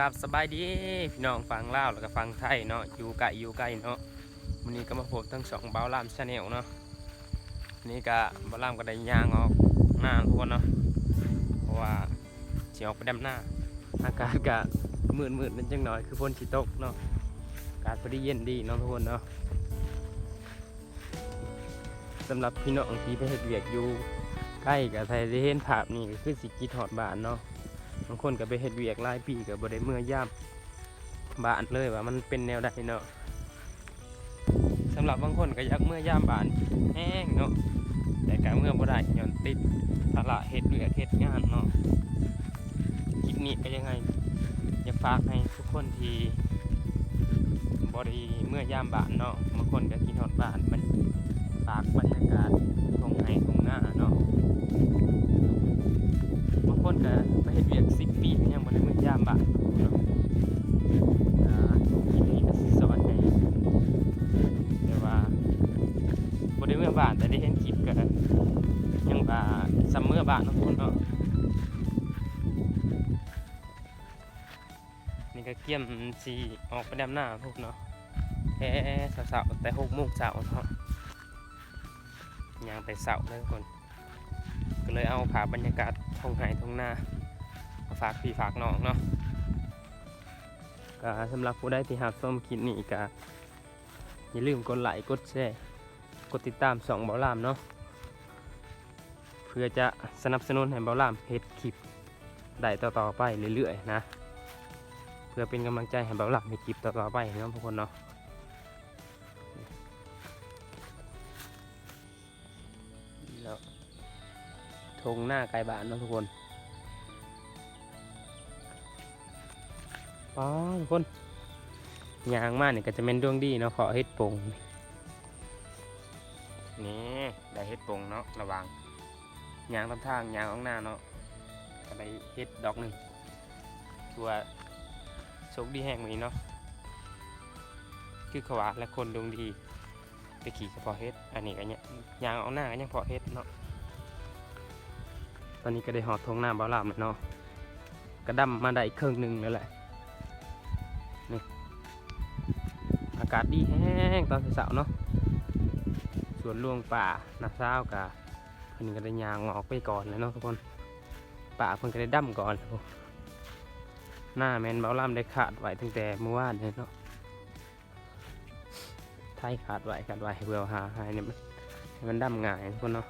กับสบายดีพี่น้องฟังลาวแล้วก็ฟังไทยเนาะอยู่ไกลอยู่ใกล้เนาะวันนี้ก็มาพบทั้งสองเบาลามชาแนลเนาะวันนี้ก็เบาลามก็ได้ยางออกหน้าทุกคนเนาะเพราะว่าเสียออกไปดำหน้า อากาศก็มืดมืดๆนิดจังหน่อยคือฝนสิตกเนาะอากาศพอดีเย็นดีเนาะทุกคนเนาะสำหรับพี่น้องที่ไปเฮ็ดเวียกอยู่ใกล้กับไทยได้เห็นภาพนี่ก็คือสิกิดฮอดบ้านเนาะ บางคนก็ไปเฮ็ดเวียกหลายปีก็บ่ได้เมื่อย่ามบ้านเลยว่ามันเป็นแนวใดเนาะสำหรับบางคนก็อยากเมื่อย่ามบ้านแห้งเนาะแต่ก็เมื่อบ่ได้ย้อนติดภาระเฮ็ดเวียกเฮ็ดงานเนาะคลิปนี้ก็ยังไงอยากฝากให้ทุกคนที่บ่ได้เมื่อย่ามบ้านเนาะบางคนก็กินฮอดบ้านมันฝากบรรยากาศ บ่านแต่ได้เห็นคลิปก็ยังว่าซัมเมอร์บ้านนะทุกคนเนาะนี่ก็เกี่ยมสิออกไปดำหน้าพวกเนาะแค่สาๆแต่6โมงเช้าเนาะย่างแต่เช้าเลยทุกคนก็เลยเอาภาพบรรยากาศทงไห้ทงหน้าฝากพี่ฝากน้องเนาะก็สำหรับผู้ใดที่หักส้มคลิปนี้ก็อย่าลืมกดไลค์กดแชร์ กดติดตามสองเบาลามเนาะเพื่อจะสนับสนุนให้เบาลามเฮ็ดคลิปได้ต่อๆไปเรื่อยๆนะ เพื่อเป็นกำลังใจให้เบาลามเฮ็ดคลิปต่อๆไปเนาะทุกคนเนาะแล้วทงหน้าไกลบ้านเนาะทุกคนป้าทุกคนยางมากนี่ยก็จะเป็นดวงดีเนาะขอเฮ็ดปง นี่ได้เฮ็ดปงเนาะระวังยางตาทางยางออกหน้าเนาะก็ได้เฮ็ดดอกหนึ่งตัวาโชคดีแห่งนี้เนาะคือขวาและคนดวงดีไปขี่เฉพาะเฮ็ดอันนี้ก็เนี่ยยางออกหน้าก็ยังพาะเฮ็ดเนาะตอนนี้ก็ได้หอดทงหน้าเบาลามแล้วเนาะกระดำมาได้อีกครึ่งหนึ่งแล้วแหละนี่อากาศดีแห้งตอนเสาเนาะ สวนลวงป่านาเศร้าวกะเพิ่นก็ได้ยางออกไปก่อนเลยเนาะทุกคนป่าเพิ่นก็ได้ดำก่อนหน้าแมนเบาลามได้ขาดไว้ตั้งแต่เมื่อวานเลยเนาะไทยขาดไว้ขาดไว้เบื่อหาหายเนี่ยมันให้มันดำง่ายทุกคนเนาะ